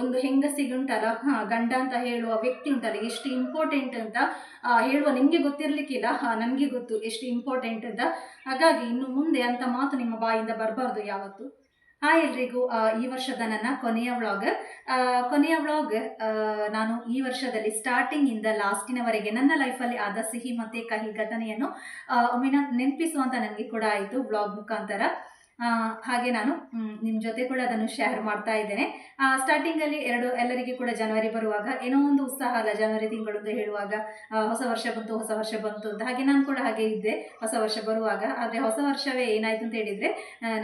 ಒಂದು ಹೆಂಗಸಿಗೆ ಉಂಟಲ್ಲ? ಹಾ, ಗಂಡ ಅಂತ ಹೇಳುವ ವ್ಯಕ್ತಿ ಉಂಟಲ್ಲ, ಎಷ್ಟು ಇಂಪಾರ್ಟೆಂಟ್ ಅಂತ ಹೇಳುವ ನಿಮಗೆ ಗೊತ್ತಿರ್ಲಿಕ್ಕಿಲ್ಲ. ನನಗೆ ಗೊತ್ತು ಎಷ್ಟು ಇಂಪಾರ್ಟೆಂಟ್ ಅಂತ. ಹಾಗಾಗಿ ಇನ್ನು ಮುಂದೆ ಅಂತ ಮಾತು ನಿಮ್ಮ ಬಾಯಿಂದ ಬರಬಾರ್ದು ಯಾವತ್ತು. ಹಾಯ್ ಎಲ್ರಿಗೂ. ಈ ವರ್ಷದ ನನ್ನ ಕೊನೆಯ ವ್ಲಾಗ್ ಕೊನೆಯ ವ್ಲಾಗ್ ನಾನು ಈ ವರ್ಷದಲ್ಲಿ ಸ್ಟಾರ್ಟಿಂಗ್ ಇಂದ ಲಾಸ್ಟಿನವರೆಗೆ ನನ್ನ ಲೈಫಲ್ಲಿ ಆದ ಸಿಹಿ, ಮತ್ತೆ ಕಹಿ ಘಟನೆಯನ್ನು ಒಮ್ಮೆ ನಾನು ನೆನಪಿಸುವಂತ ನನಗೆ ಕೂಡ ಆಯಿತು ವ್ಲಾಗ್ ಮುಖಾಂತರ. ಹಾಗೆ ನಾನು ನಿಮ್ಮ ಜೊತೆ ಕೂಡ ಅದನ್ನು ಶೇರ್ ಮಾಡ್ತಾ ಇದ್ದೇನೆ. ಸ್ಟಾರ್ಟಿಂಗಲ್ಲಿ ಎರಡು, ಎಲ್ಲರಿಗೆ ಕೂಡ ಜನವರಿ ಬರುವಾಗ ಏನೋ ಒಂದು ಉತ್ಸಾಹ ಅಲ್ಲ ಜನವರಿ ತಿಂಗಳು ಅಂತ ಹೇಳುವಾಗ ಹೊಸ ವರ್ಷ ಬಂತು, ಹೊಸ ವರ್ಷ ಬಂತು ಅಂತ. ಹಾಗೆ ನಾನು ಕೂಡ ಹಾಗೆ ಇದ್ದೆ, ಹೊಸ ವರ್ಷ ಬರುವಾಗ. ಆದರೆ ಹೊಸ ವರ್ಷವೇ ಏನಾಯ್ತು ಅಂತ ಹೇಳಿದರೆ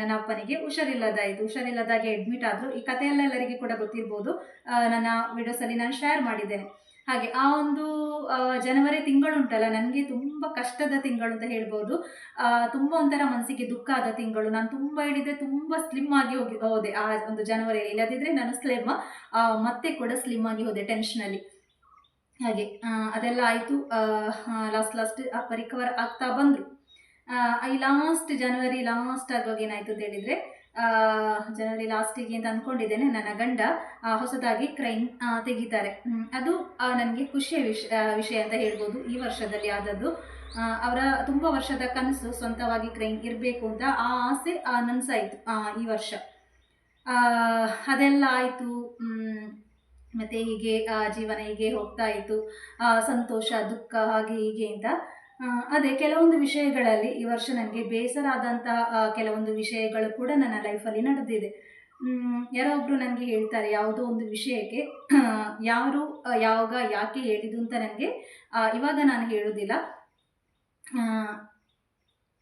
ನನ್ನ ಅಪ್ಪನಿಗೆ ಹುಷಾರಿಲ್ಲದಾಯಿತು ಹುಷಾರಿಲ್ಲದಾಗೆ ಅಡ್ಮಿಟ್ ಆದರು. ಈ ಕಥೆಯೆಲ್ಲ ಎಲ್ಲರಿಗೆ ಕೂಡ ಗೊತ್ತಿರ್ಬೋದು ನನ್ನ ವಿಡಿಯೋಸಲ್ಲಿ ನಾನು ಶೇರ್ ಮಾಡಿದ್ದೇನೆ. ಹಾಗೆ ಆ ಒಂದು ಜನವರಿ ಜನವರಿ ತಿಂಗಳುಂಟಲ್ಲ ನನಗೆ ತುಂಬ ಕಷ್ಟದ ತಿಂಗಳು ಅಂತ ಹೇಳ್ಬೋದು. ತುಂಬ ಒಂಥರ ಮನಸ್ಸಿಗೆ ದುಃಖ ಆದ ತಿಂಗಳು. ನಾನು ತುಂಬ ಹೇಳಿದರೆ ತುಂಬ ಸ್ಲಿಮ್ ಆಗಿ ಹೋಗಿ, ಹೋದೆ ಆ ಒಂದು ಜನವರಿಯಲ್ಲಿ. ಇಲ್ಲದಿದ್ದರೆ ನಾನು ಸ್ಲಿಮ್ ಮತ್ತೆ ಕೂಡ ಸ್ಲಿಮ್ ಆಗಿ ಹೋದೆ ಟೆನ್ಷನಲ್ಲಿ ಹಾಗೆ ಅದೆಲ್ಲ ಆಯಿತು. ಲಾಸ್ಟ್ ಲಾಸ್ಟ್ ರಿಕವರ್ ಆಗ್ತಾ ಬಂದರು. ಈ ಲಾಸ್ಟ್ ಜನವರಿ ಲಾಸ್ಟ್ ಆಗುವಾಗ ಏನಾಯಿತು ಅಂತ ಹೇಳಿದರೆ ಜನವರಿ ಲಾಸ್ಟಿಗೆ ಅಂತ ಅಂದ್ಕೊಂಡಿದ್ದೇನೆ ನನ್ನ ಗಂಡ ಹೊಸದಾಗಿ ಕ್ರೈಮ್ ತೆಗಿತಾರೆ. ಅದು ನನಗೆ ಖುಷಿಯ ವಿಷ ವಿಷಯ ಅಂತ ಹೇಳ್ಬೋದು. ಈ ವರ್ಷದಲ್ಲಿ ಆದದ್ದು. ಅವರ ತುಂಬ ವರ್ಷದ ಕನಸು ಸ್ವಂತವಾಗಿ ಕ್ರೈಮ್ ಇರಬೇಕು ಅಂತ ಆ ಆಸೆ ನನಸಾಯಿತು ಈ ವರ್ಷ. ಅದೆಲ್ಲ ಆಯಿತು. ಮತ್ತು ಹೀಗೆ ಜೀವನ ಹೀಗೆ ಹೋಗ್ತಾ ಇತ್ತು. ಸಂತೋಷ, ದುಃಖ, ಹಾಗೆ ಹೀಗೆ ಅಂತ. ಅದೇ ಕೆಲವೊಂದು ವಿಷಯಗಳಲ್ಲಿ ಈ ವರ್ಷ ನನಗೆ ಬೇಸರ ಕೆಲವೊಂದು ವಿಷಯಗಳು ಕೂಡ ನನ್ನ ಲೈಫಲ್ಲಿ ನಡೆದಿದೆ. ಯಾರೋ ಒಬ್ಬರು ನನಗೆ ಹೇಳ್ತಾರೆ ಯಾವುದೋ ಒಂದು ವಿಷಯಕ್ಕೆ ಯಾರು ಯಾವಾಗ, ಯಾಕೆ ಹೇಳಿದ್ದು ಅಂತ ನನಗೆ ಇವಾಗ ನಾನು ಹೇಳೋದಿಲ್ಲ.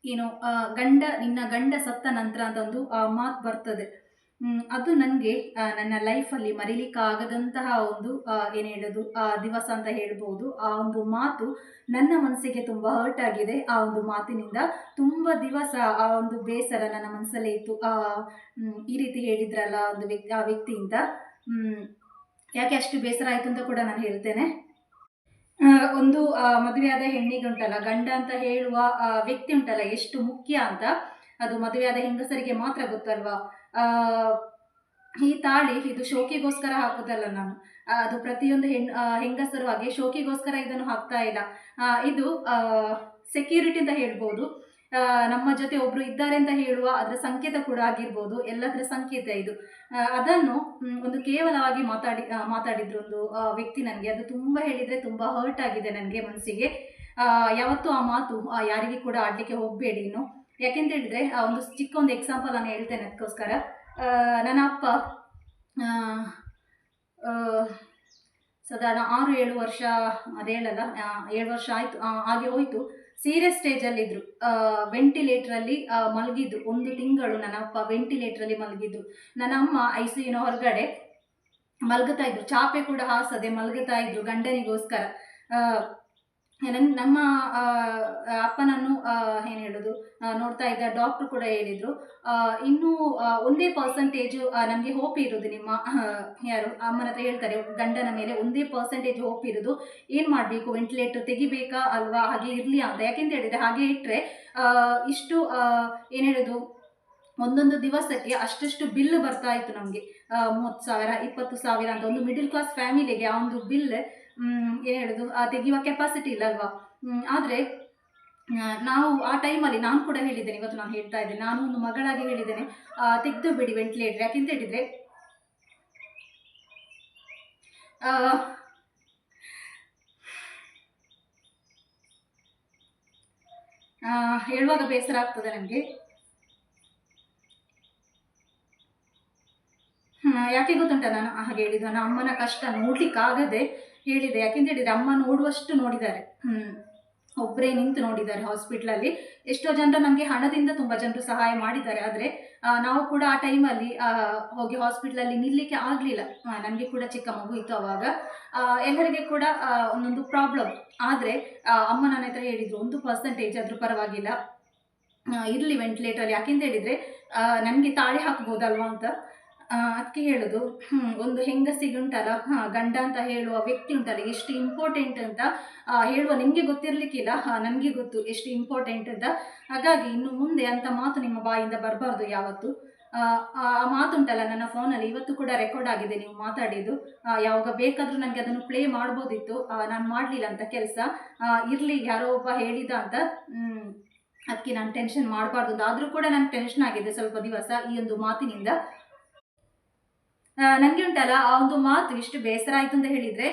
ಏನು ಗಂಡ, ನಿನ್ನ ಗಂಡ ಸತ್ತ ನಂತರ ಅಂತ ಒಂದು ಮಾತು ಬರ್ತದೆ. ಅದು ನನಗೆ ನನ್ನ ಲೈಫಲ್ಲಿ ಮರೀಲಿಕ್ಕಾಗದಂತಹ ಒಂದು ಏನು ಹೇಳೋದು, ಆ, ದಿವಸ ಅಂತ ಹೇಳ್ಬೋದು. ಆ ಒಂದು ಮಾತು ನನ್ನ ಮನಸ್ಸಿಗೆ ತುಂಬ ಹರ್ಟ್ ಆಗಿದೆ. ಆ ಒಂದು ಮಾತಿನಿಂದ ತುಂಬ ದಿವಸ ಆ ಒಂದು ಬೇಸರ ನನ್ನ ಮನಸ್ಸಲ್ಲೇ ಇತ್ತು. ಈ ರೀತಿ ಹೇಳಿದ್ರಲ್ಲ ಒಂದು ವ್ಯಕ್ತಿ, ಆ ವ್ಯಕ್ತಿಯಿಂದ. ಯಾಕೆ ಅಷ್ಟು ಬೇಸರ ಆಯಿತು ಅಂತ ಕೂಡ ನಾನು ಹೇಳ್ತೇನೆ. ಒಂದು ಮದುವೆಯಾದ ಹೆಣ್ಣಿಗೆ ಉಂಟಲ್ಲ, ಗಂಡ ಅಂತ ಹೇಳುವ ವ್ಯಕ್ತಿ ಉಂಟಲ್ಲ, ಎಷ್ಟು ಮುಖ್ಯ ಅಂತ. ಅದು ಮದುವೆಯಾದ ಹೆಂಗಸರಿಗೆ ಮಾತ್ರ ಗೊತ್ತಲ್ವಾ? ಈ ತಾಳಿ ಇದು ಶೋಕಿಗೋಸ್ಕರ ಹಾಕುದಲ್ಲ ನಾನು. ಅದು ಪ್ರತಿಯೊಂದು ಹೆಣ್ ಹೆಂಗಸರು ಹಾಗೆ ಶೋಕಿಗೋಸ್ಕರ ಇದನ್ನು ಹಾಕ್ತಾ ಇಲ್ಲ. ಇದು ಸೆಕ್ಯೂರಿಟಿ ಅಂತ ಹೇಳ್ಬೋದು. ನಮ್ಮ ಜೊತೆ ಒಬ್ರು ಇದ್ದಾರೆ ಅಂತ ಹೇಳುವ ಅದರ ಸಂಕೇತ ಕೂಡ ಆಗಿರ್ಬೋದು. ಎಲ್ಲದರ ಸಂಕೇತ ಇದು. ಅದನ್ನು ಒಂದು ಕೇವಲವಾಗಿ ಮಾತಾಡಿ ಮಾತಾಡಿದ್ರು ಒಂದು ವ್ಯಕ್ತಿ ನನಗೆ. ಅದು ತುಂಬ ಹೇಳಿದರೆ ತುಂಬ ಹರ್ಟ್ ಆಗಿದೆ ನನಗೆ ಮನಸ್ಸಿಗೆ. ಯಾವತ್ತೂ ಆ ಮಾತು ಯಾರಿಗೆ ಕೂಡ ಆಡಲಿಕ್ಕೆ ಹೋಗಬೇಡಿ ಇನ್ನು. ಯಾಕೆಂತ ಆ ಒಂದು ಚಿಕ್ಕ ಒಂದು ಎಕ್ಸಾಂಪಲ್ ನಾನು ಹೇಳ್ತೇನೆ ಅದಕ್ಕೋಸ್ಕರ. ನನ್ನ ಅಪ್ಪ ಸಾಧಾರಣ ಆರು, ಏಳು ವರ್ಷ, ಅದು ಹೇಳಲ್ಲ ಏಳು ವರ್ಷ ಆಯಿತು ಹಾಗೆ ಹೋಯಿತು. ಸೀರಿಯಸ್ ಸ್ಟೇಜಲ್ಲಿದ್ದರು ವೆಂಟಿಲೇಟ್ರಲ್ಲಿ ಮಲಗಿದ್ರು ಒಂದು ತಿಂಗಳು ನನ್ನ ಅಪ್ಪ ವೆಂಟಿಲೇಟ್ರಲ್ಲಿ ಮಲಗಿದ್ರು ನನ್ನ ಅಮ್ಮ ಐ ಸಿ ಯುನ ಹೊರಗಡೆ ಮಲಗುತ್ತಾ ಇದ್ರು. ಚಾಪೆ ಕೂಡ ಹಾಸದೆ ಮಲಗುತ್ತಾ ಇದ್ರು ಗಂಡನಿಗೋಸ್ಕರ. ನನ್, ನಮ್ಮ ಅಪ್ಪನನ್ನು ಏನು ಹೇಳೋದು ನೋಡ್ತಾ ಇದ್ದ ಡಾಕ್ಟ್ರು ಕೂಡ ಹೇಳಿದರು. ಇನ್ನು ಒಂದೇ ಪರ್ಸೆಂಟೇಜ್ ನಮಗೆ ಹೋಪ್ ಇರೋದು ನಿಮ್ಮ ಯಾರು, ಅಮ್ಮನ ಹತ್ರ ಹೇಳ್ತಾರೆ, ಗಂಡನ ಮೇಲೆ ಒಂದೇ ಪರ್ಸೆಂಟೇಜ್ ಹೋಪ್ ಇರೋದು. ಏನು ಮಾಡಬೇಕು? ವೆಂಟಿಲೇಟರ್ ತೆಗಿಬೇಕಾ ಅಲ್ವಾ? ಹಾಗೆ ಇರಲಿ ಅಂತ. ಯಾಕೆಂತ ಹೇಳಿದರೆ ಹಾಗೆ ಇಟ್ಟರೆ ಇಷ್ಟು ಏನು ಹೇಳೋದು, ಒಂದೊಂದು ದಿವಸಕ್ಕೆ ಅಷ್ಟಷ್ಟು ಬಿಲ್ ಬರ್ತಾ ಇತ್ತು ನಮಗೆ. ಮೂವತ್ತು ಸಾವಿರ, ಇಪ್ಪತ್ತು ಸಾವಿರ ಅಂತ ಒಂದು ಮಿಡಿಲ್ ಕ್ಲಾಸ್ ಫ್ಯಾಮಿಲಿಗೆ ಆ ಒಂದು ಬಿಲ್ ಏನು ಹೇಳೋದು? ಆ, ತೆಗೆಯುವ ಕೆಪಾಸಿಟಿ ಇಲ್ಲ ಅಲ್ವಾ ಆದರೆ ನಾವು ಆ ಟೈಮಲ್ಲಿ ನಾನು ಕೂಡ ಹೇಳಿದ್ದೇನೆ, ಇವತ್ತು ನಾನು ಹೇಳ್ತಾ ಇದ್ದೇನೆ. ನಾನು ಒಂದು ಮಗಳಾಗಿ ಹೇಳಿದ್ದೇನೆ. ತೆಗೆದು ಬಿಡಿ ವೆಂಟಿಲೇಟರ್ ಯಾಕೆಂತ ಹೇಳಿದರೆ ಹೇಳುವಾಗ ಬೇಸರ ಆಗ್ತದೆ ನನಗೆ ಯಾಕೆ ಗೊತ್ತುಂಟ ನಾನು ಹಾಗೆ ಹೇಳಿದ್ದು? ನನ್ನ ಅಮ್ಮನ ಕಷ್ಟ ನೋಡ್ಲಿಕ್ಕಾಗದೆ ಹೇಳಿದೆ ಯಾಕೆಂತ ಹೇಳಿದರೆ ಅಮ್ಮ ನೋಡುವಷ್ಟು ನೋಡಿದ್ದಾರೆ. ಒಬ್ಬರೇ ನಿಂತು ನೋಡಿದ್ದಾರೆ ಹಾಸ್ಪಿಟ್ಲಲ್ಲಿ ಎಷ್ಟೋ ಜನರು ನಮಗೆ ಹಣದಿಂದ ತುಂಬ ಜನರು ಸಹಾಯ ಮಾಡಿದ್ದಾರೆ. ಆದರೆ ನಾವು ಕೂಡ ಆ ಟೈಮಲ್ಲಿ ಹೋಗಿ ಹಾಸ್ಪಿಟ್ಲಲ್ಲಿ ನಿಲ್ಲಿಕ್ಕೆ ಆಗಲಿಲ್ಲ. ನನಗೆ ಕೂಡ ಚಿಕ್ಕ ಮಗು ಇತ್ತು ಅವಾಗ. ಎಲ್ಲರಿಗೆ ಕೂಡ ಒಂದೊಂದು ಪ್ರಾಬ್ಲಮ್ ಆದರೆ ಅಮ್ಮ ನನ್ನ ಹತ್ರ ಹೇಳಿದರು, ಒಂದು ಪರ್ಸೆಂಟೇಜ್ ಆದರೂ ಪರವಾಗಿಲ್ಲ. ಇರಲಿ ವೆಂಟಿಲೇಟರ್ ಯಾಕೆಂತ ಹೇಳಿದರೆ ನನಗೆ ತಾಳಿ ಹಾಕ್ಬೋದಲ್ವಾ ಅಂತ. ಅದಕ್ಕೆ ಹೇಳೋದು ಒಂದು ಹೆಂಗಸಿಗೆ ಉಂಟಲ್ಲ ಗಂಡ ಅಂತ ಹೇಳುವ ವ್ಯಕ್ತಿ ಉಂಟಲ್ಲ, ಎಷ್ಟು ಇಂಪಾರ್ಟೆಂಟ್ ಅಂತ ಹೇಳುವ ನಿಮಗೆ ಗೊತ್ತಿರಲಿಕ್ಕಿಲ್ಲ ನನಗೆ ಗೊತ್ತು ಎಷ್ಟು ಇಂಪಾರ್ಟೆಂಟ್ ಅಂತ. ಹಾಗಾಗಿ ಇನ್ನು ಮುಂದೆ ಅಂತ ಮಾತು ನಿಮ್ಮ ಬಾಯಿಂದ ಬರಬಾರ್ದು ಯಾವತ್ತು. ಆ ಮಾತುಂಟಲ್ಲ ನನ್ನ ಫೋನಲ್ಲಿ ಇವತ್ತು ಕೂಡ ರೆಕಾರ್ಡ್ ಆಗಿದೆ ನೀವು ಮಾತಾಡಿದ್ದು. ಯಾವಾಗ ಬೇಕಾದರೂ ನನಗೆ ಅದನ್ನು ಪ್ಲೇ ಮಾಡ್ಬೋದಿತ್ತು. ನಾನು ಮಾಡಲಿಲ್ಲ ಅಂತ ಕೆಲಸ. ಇರಲಿ, ಯಾರೋ ಒಬ್ಬ ಹೇಳಿದ ಅಂತ ಅದಕ್ಕೆ ನಾನು ಟೆನ್ಷನ್ ಮಾಡಬಾರ್ದು. ಆದರೂ ಕೂಡ ನನಗೆ ಟೆನ್ಷನ್ ಆಗಿದೆ ಸ್ವಲ್ಪ ದಿವಸ ಈ ಒಂದು ಮಾತಿನಿಂದ. ನನಗೆ ಉಂಟಲ್ಲ ಆ ಒಂದು ಮಾತು ಇಷ್ಟು ಬೇಸರ ಆಯಿತು ಅಂತ ಹೇಳಿದರೆ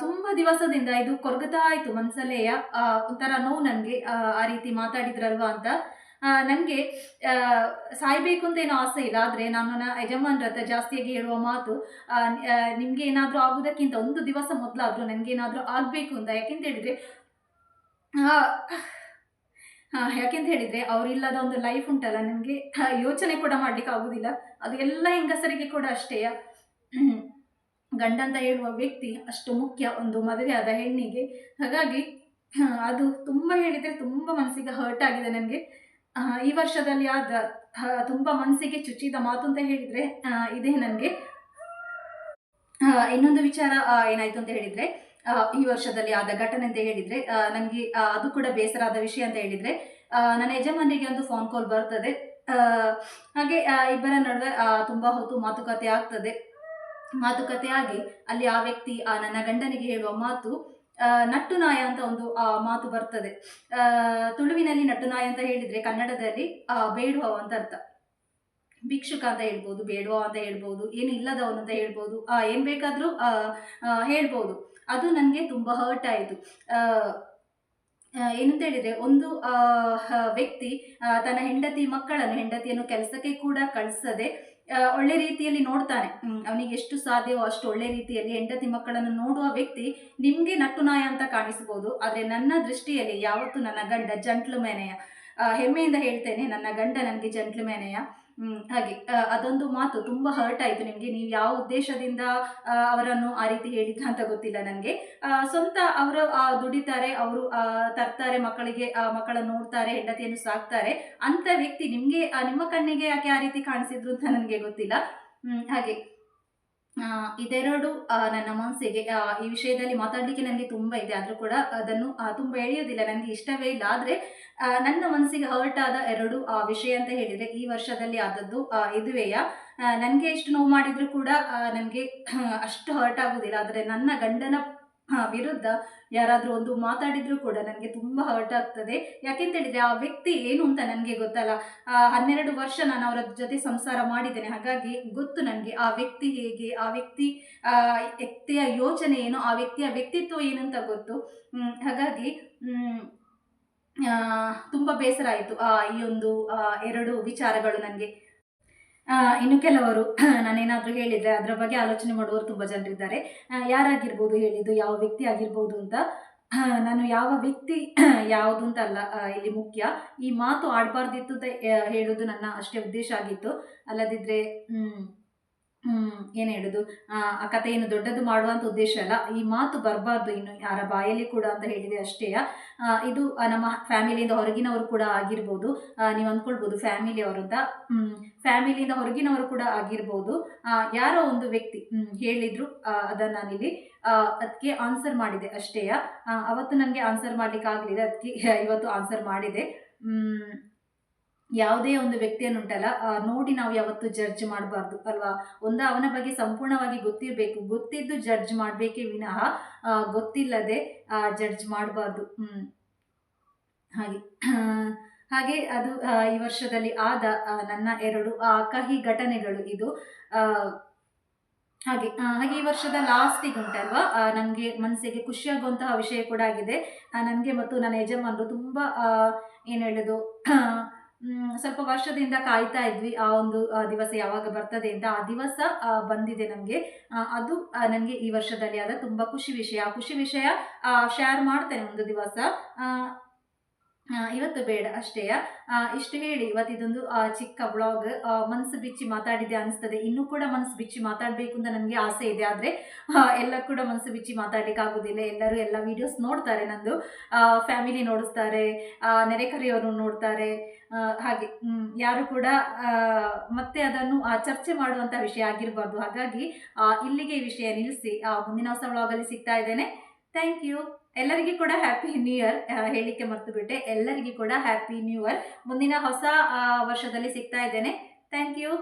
ತುಂಬ ದಿವಸದಿಂದ ಇದು ಕೊರಗತಾ ಆಯಿತು ಮನಸ್ಸಲ್ಲೆಯ ಆ, ಒಂಥರ ನೋವು ನನಗೆ ಆ ರೀತಿ ಮಾತಾಡಿದ್ರಲ್ವಾ ಅಂತ. ನನಗೆ ಸಾಯ್ಬೇಕು ಅಂತ ಏನೋ ಆಸೆ ಇಲ್ಲ ಆದರೆ ನಾನು ನನ್ನ ಯಜಮಾನ್ರ ಹತ್ರ ಜಾಸ್ತಿಯಾಗಿ ಹೇಳುವ ಮಾತು ನಿಮಗೆ ಏನಾದರೂ ಆಗೋದಕ್ಕಿಂತ ಒಂದು ದಿವಸ ಮೊದಲಾದರೂ ನನಗೇನಾದರೂ ಆಗಬೇಕು ಅಂತ ಯಾಕೆಂತ ಹೇಳಿದರೆ ಯಾಕೆಂತ ಹೇಳಿದ್ರೆ ಅವರಿಲ್ಲದ ಒಂದು ಲೈಫ್ ಉಂಟಲ್ಲ ನನಗೆ ಯೋಚನೆ ಕೂಡ ಮಾಡ್ಲಿಕ್ಕೆ ಆಗೋದಿಲ್ಲ. ಅದು ಎಲ್ಲ ಹೆಂಗಸರಿಗೆ ಕೂಡ ಅಷ್ಟೇ. ಗಂಡ ಅಂತ ಹೇಳುವ ವ್ಯಕ್ತಿ ಅಷ್ಟು ಮುಖ್ಯ ಒಂದು ಮದುವೆಯಾದ ಹೆಣ್ಣಿಗೆ. ಹಾಗಾಗಿ ಅದು ತುಂಬ ಹೇಳಿದರೆ ತುಂಬ ಮನಸ್ಸಿಗೆ ಹರ್ಟ್ ಆಗಿದೆ ನನಗೆ. ಈ ವರ್ಷದಲ್ಲಿ ಆದ ತುಂಬ ಮನಸ್ಸಿಗೆ ಚುಚ್ಚಿದ ಮಾತು ಅಂತ ಹೇಳಿದರೆ ಇದೇ ನನಗೆ. ಇನ್ನೊಂದು ವಿಚಾರ ಏನಾಯ್ತು ಅಂತ ಹೇಳಿದರೆ ಈ ವರ್ಷದಲ್ಲಿ ಆದ ಘಟನೆ ಅಂತ ಹೇಳಿದ್ರೆ ನನಗೆ ಅದು ಕೂಡ ಬೇಸರಾದ ವಿಷಯ ಅಂತ ಹೇಳಿದ್ರೆ ನನ್ನ ಯಜಮಾನಿಗೆ ಒಂದು ಫೋನ್ ಕಾಲ್ ಬರ್ತದೆ. ಹಾಗೆ ಇಬ್ಬರ ನಡುವೆ ತುಂಬಾ ಹೊತ್ತು ಮಾತುಕತೆ ಆಗ್ತದೆ. ಮಾತುಕತೆ ಆಗಿ ಅಲ್ಲಿ ಆ ವ್ಯಕ್ತಿ ಆ ನನ್ನ ಗಂಡನಿಗೆ ಹೇಳುವ ಮಾತು ನಟ್ಟು ನಾಯ ಅಂತ ಒಂದು ಆ, ಮಾತು ಬರ್ತದೆ. ತುಳುವಿನಲ್ಲಿ ನಟ್ಟು ನಾಯ ಅಂತ ಹೇಳಿದ್ರೆ ಕನ್ನಡದಲ್ಲಿ ಬೇಡುವ ಅಂತ ಅರ್ಥ. ಭಿಕ್ಷುಕ ಅಂತ ಹೇಳ್ಬೋದು ಬೇಡುವ ಅಂತ ಹೇಳ್ಬೋದು ಏನು ಇಲ್ಲದವನು ಅಂತ ಹೇಳ್ಬೋದು ಏನು ಬೇಕಾದರೂ ಹೇಳ್ಬೋದು. ಅದು ನನಗೆ ತುಂಬ ಹರ್ಟ್ ಆಯಿತು. ಏನಂತ ಹೇಳಿದರೆ ಒಂದು ವ್ಯಕ್ತಿ ತನ್ನ ಹೆಂಡತಿ ಮಕ್ಕಳನ್ನು ಹೆಂಡತಿಯನ್ನು ಕೆಲಸಕ್ಕೆ ಕೂಡ ಕಳಿಸದೆ ಒಳ್ಳೆ ರೀತಿಯಲ್ಲಿ ನೋಡ್ತಾನೆ. ಅವನಿಗೆ ಎಷ್ಟು ಸಾಧ್ಯವೋ ಅಷ್ಟು ಒಳ್ಳೆ ರೀತಿಯಲ್ಲಿ ಹೆಂಡತಿ ಮಕ್ಕಳನ್ನು ನೋಡುವ ವ್ಯಕ್ತಿ ನಿಮಗೆ ನಟ್ಟು ನಾಯ ಅಂತ ಕಾಣಿಸ್ಬೋದು. ಆದರೆ ನನ್ನ ದೃಷ್ಟಿಯಲ್ಲಿ ಯಾವತ್ತೂ ನನ್ನ ಗಂಡ ಜಂಟ್ಲುಮೇನೆಯ ಹೆಮ್ಮೆಯಿಂದ ಹೇಳ್ತೇನೆ ನನ್ನ ಗಂಡ ನನಗೆ ಜಂಟ್ಲುಮೇನೆಯ ಹ್ಮ್, ಹಾಗೆ ಅದೊಂದು ಮಾತು ತುಂಬ ಹರ್ಟ್ ಆಯಿತು ನಿಮಗೆ. ನೀವು ಯಾವ ಉದ್ದೇಶದಿಂದ ಅವರನ್ನು ಆ ರೀತಿ ಹೇಳಿದ್ರ ಅಂತ ಗೊತ್ತಿಲ್ಲ ನನಗೆ. ಸ್ವಂತ ಅವರು ದುಡಿತಾರೆ, ಅವರು ತರ್ತಾರೆ, ಮಕ್ಕಳಿಗೆ ಮಕ್ಕಳನ್ನು ನೋಡ್ತಾರೆ, ಹೆಂಡತಿಯನ್ನು ಸಾಕ್ತಾರೆ. ಅಂತ ವ್ಯಕ್ತಿ ನಿಮಗೆ ನಿಮ್ಮ ಕಣ್ಣಿಗೆ ಯಾಕೆ ಆ ರೀತಿ ಕಾಣಿಸಿದ್ರು ಅಂತ ನನಗೆ ಗೊತ್ತಿಲ್ಲ. ಹಾಗೆ ಇದೆರಡು ನನ್ನ ಮನಸ್ಸಿಗೆ ಈ ವಿಷಯದಲ್ಲಿ ಮಾತಾಡಲಿಕ್ಕೆ ನನಗೆ ತುಂಬ ಇದೆ. ಆದರೂ ಕೂಡ ಅದನ್ನು ತುಂಬ ಎಳೆಯೋದಿಲ್ಲ ನನಗೆ ಇಷ್ಟವೇ ಇಲ್ಲ. ಆದರೆ ನನ್ನ ಮನಸ್ಸಿಗೆ ಹರ್ಟ್ ಆದ ಎರಡು ವಿಷಯ ಅಂತ ಹೇಳಿದರೆ, ಈ ವರ್ಷದಲ್ಲಿ ಆದದ್ದು ಇದುವೆಯ. ನನಗೆ ಎಷ್ಟು ನೋವು ಮಾಡಿದರೂ ಕೂಡ ನನಗೆ ಅಷ್ಟು ಹರ್ಟ್ ಆಗೋದಿಲ್ಲ. ಆದರೆ ನನ್ನ ಗಂಡನ ವಿರುದ್ಧ ಯಾರಾದರೂ ಒಂದು ಮಾತಾಡಿದರೂ ಕೂಡ ನನಗೆ ತುಂಬ ಹರ್ಟ್ ಆಗ್ತದೆ. ಯಾಕೆಂತ ಹೇಳಿದರೆ, ಆ ವ್ಯಕ್ತಿ ಏನು ಅಂತ ನನಗೆ ಗೊತ್ತಲ್ಲ. ಹನ್ನೆರಡು ವರ್ಷ ನಾನು ಅವರ ಜೊತೆ ಸಂಸಾರ ಮಾಡಿದ್ದೇನೆ. ಹಾಗಾಗಿ ಗೊತ್ತು ನನಗೆ, ಆ ವ್ಯಕ್ತಿ ಹೇಗೆ, ಆ ವ್ಯಕ್ತಿ ವ್ಯಕ್ತಿಯ ಯೋಚನೆ ಏನು, ಆ ವ್ಯಕ್ತಿಯ ವ್ಯಕ್ತಿತ್ವ ಏನು ಅಂತ ಗೊತ್ತು. ಹಾಗಾಗಿ ತುಂಬ ಬೇಸರ ಆಯಿತು. ಈ ಒಂದು ಎರಡು ವಿಚಾರಗಳು ನನಗೆ. ಇನ್ನು ಕೆಲವರು, ನಾನೇನಾದರೂ ಹೇಳಿದರೆ ಅದರ ಬಗ್ಗೆ ಆಲೋಚನೆ ಮಾಡುವವರು ತುಂಬ ಜನರಿದ್ದಾರೆ. ಯಾರಾಗಿರ್ಬೋದು ಹೇಳಿದ್ದು, ಯಾವ ವ್ಯಕ್ತಿ ಆಗಿರ್ಬೋದು ಅಂತ. ನಾನು ಯಾವ ವ್ಯಕ್ತಿ, ಯಾವುದು ಅಂತ ಅಲ್ಲ ಇಲ್ಲಿ ಮುಖ್ಯ. ಈ ಮಾತು ಆಡಬಾರ್ದಿತ್ತು ಅಂತ ಹೇಳೋದು ನನ್ನ ಅಷ್ಟೇ ಉದ್ದೇಶ ಆಗಿತ್ತು. ಅಲ್ಲದಿದ್ದರೆ ಏನು ಹೇಳೋದು? ಆ ಕಥೆ ಕಥೆಯನ್ನು ದೊಡ್ಡದು ಮಾಡುವಂಥ ಉದ್ದೇಶ ಅಲ್ಲ. ಈ ಮಾತು ಬರಬಾರ್ದು ಇನ್ನು ಯಾರ ಬಾಯಲ್ಲಿ ಕೂಡ ಅಂತ ಹೇಳಿದೆ ಅಷ್ಟೇ. ಇದು ನಮ್ಮ ಫ್ಯಾಮಿಲಿಯಿಂದ ಹೊರಗಿನವರು ಕೂಡ ಆಗಿರ್ಬೋದು. ನೀವು ಅಂದ್ಕೊಳ್ಬೋದು ಅಂತ ಫ್ಯಾಮಿಲಿಯಿಂದ ಹೊರಗಿನವರು ಕೂಡ ಆಗಿರ್ಬೋದು. ಯಾರೋ ಒಂದು ವ್ಯಕ್ತಿ ಹ್ಮ್, ಹೇಳಿದ್ರು ಅದನ್ನು ನಾನಿಲ್ಲಿ ಅದಕ್ಕೆ ಆನ್ಸರ್ ಮಾಡಿದೆ ಅಷ್ಟೇ. ಅವತ್ತು ನನಗೆ ಆನ್ಸರ್ ಮಾಡಲಿಕ್ಕೆ ಆಗಲಿಲ್ಲ ಅದಕ್ಕೆ ಇವತ್ತು ಆನ್ಸರ್ ಮಾಡಿದೆ. ಯಾವುದೇ ಒಂದು ವ್ಯಕ್ತಿಯನ್ನು ಉಂಟಲ್ಲ ನೋಡಿ ನಾವು ಯಾವತ್ತು ಜಡ್ಜ್ ಮಾಡಬಾರ್ದು, ಅಲ್ವಾ? ಒಂದು ಅವನ ಬಗ್ಗೆ ಸಂಪೂರ್ಣವಾಗಿ ಗೊತ್ತಿರಬೇಕು, ಗೊತ್ತಿದ್ದು ಜಡ್ಜ್ ಮಾಡಬೇಕೇ ವಿನಃ ಗೊತ್ತಿಲ್ಲದೆ ಜಡ್ಜ್ ಮಾಡಬಾರ್ದು. ಹ್ಮ್. ಹಾಗೆ. ಹಾಗೆ ಅದು ಈ ವರ್ಷದಲ್ಲಿ ಆದ ನನ್ನ ಎರಡು ಕಹಿ ಘಟನೆಗಳು ಇದು. ಹಾಗೆ ಹಾಗೆ ಈ ವರ್ಷದ ಲಾಸ್ಟಿಗೆ ಉಂಟಲ್ವಾ? ನನಗೆ ಮನಸ್ಸಿಗೆ ಖುಷಿಯಾಗುವಂತಹ ವಿಷಯ ಕೂಡ ಆಗಿದೆ. ನನಗೆ ಮತ್ತು ನನ್ನ ಯಜಮಾನರು ತುಂಬ ಏನು ಹೇಳೋದು? ಸ್ವಲ್ಪ ವರ್ಷದಿಂದ ಕಾಯ್ತಾ ಇದ್ವಿ. ಆ ಒಂದು ದಿವಸ ಯಾವಾಗ ಬರ್ತದೆ ಅಂತ ಆ ದಿವಸ ಬಂದಿದೆ ನಮಗೆ. ಅದು ನನಗೆ ಈ ವರ್ಷದಲ್ಲಿ ಆದ ತುಂಬ ಖುಷಿ ವಿಷಯ. ಆ ಖುಷಿ ವಿಷಯ ಶೇರ್ ಮಾಡ್ತೇನೆ ಒಂದು ದಿವಸ. ಇವತ್ತು ಬೇಡ ಅಷ್ಟೇ ಇಷ್ಟು ಹೇಳಿ. ಇವತ್ತಿದೊಂದು ಚಿಕ್ಕ ಬ್ಲಾಗ್ ಮನಸ್ಸು ಬಿಚ್ಚಿ ಮಾತಾಡಿದೆ ಅನಿಸ್ತದೆ. ಇನ್ನೂ ಕೂಡ ಮನಸ್ಸು ಬಿಚ್ಚಿ ಮಾತಾಡಬೇಕು ಅಂತ ನನಗೆ ಆಸೆ ಇದೆ. ಆದರೆ ಎಲ್ಲ ಕೂಡ ಮನಸ್ಸು ಬಿಚ್ಚಿ ಮಾತಾಡ್ಲಿಕ್ಕೆ ಆಗೋದಿಲ್ಲ. ಎಲ್ಲರೂ ಎಲ್ಲ ವೀಡಿಯೋಸ್ ನೋಡ್ತಾರೆ ನಂದು. ಫ್ಯಾಮಿಲಿ ನೋಡಿಸ್ತಾರೆ ನೆರೆಕರೆಯವರು ನೋಡ್ತಾರೆ. ಹಾಗೆ ಯಾರು ಕೂಡ ಮತ್ತೆ ಅದನ್ನು ಚರ್ಚೆ ಮಾಡುವಂಥ ವಿಷಯ ಆಗಿರಬಾರ್ದು. ಹಾಗಾಗಿ ಇಲ್ಲಿಗೆ ಈ ವಿಷಯ ನಿಲ್ಲಿಸಿ ಮುಂದಿನ ಹೊಸ ವ್ಲಾಗಲ್ಲಿ ಸಿಗ್ತಾ ಇದ್ದೇನೆ. ಥ್ಯಾಂಕ್ ಯು ಎಲ್ಲರಿಗೂ ಕೂಡ ಹ್ಯಾಪಿ ನ್ಯೂ ಇಯರ್ ಹೇಳಿಕೆ ಮರ್ತು ಬಿಟ್ಟೆ ಎಲ್ಲರಿಗೂ ಕೂಡ ಹ್ಯಾಪಿ ನ್ಯೂ ಇಯರ್ ಮುಂದಿನ ಹೊಸ ವರ್ಷದಲ್ಲಿ ಸಿಗ್ತಾ ಇದ್ದೇನೆ. Thank you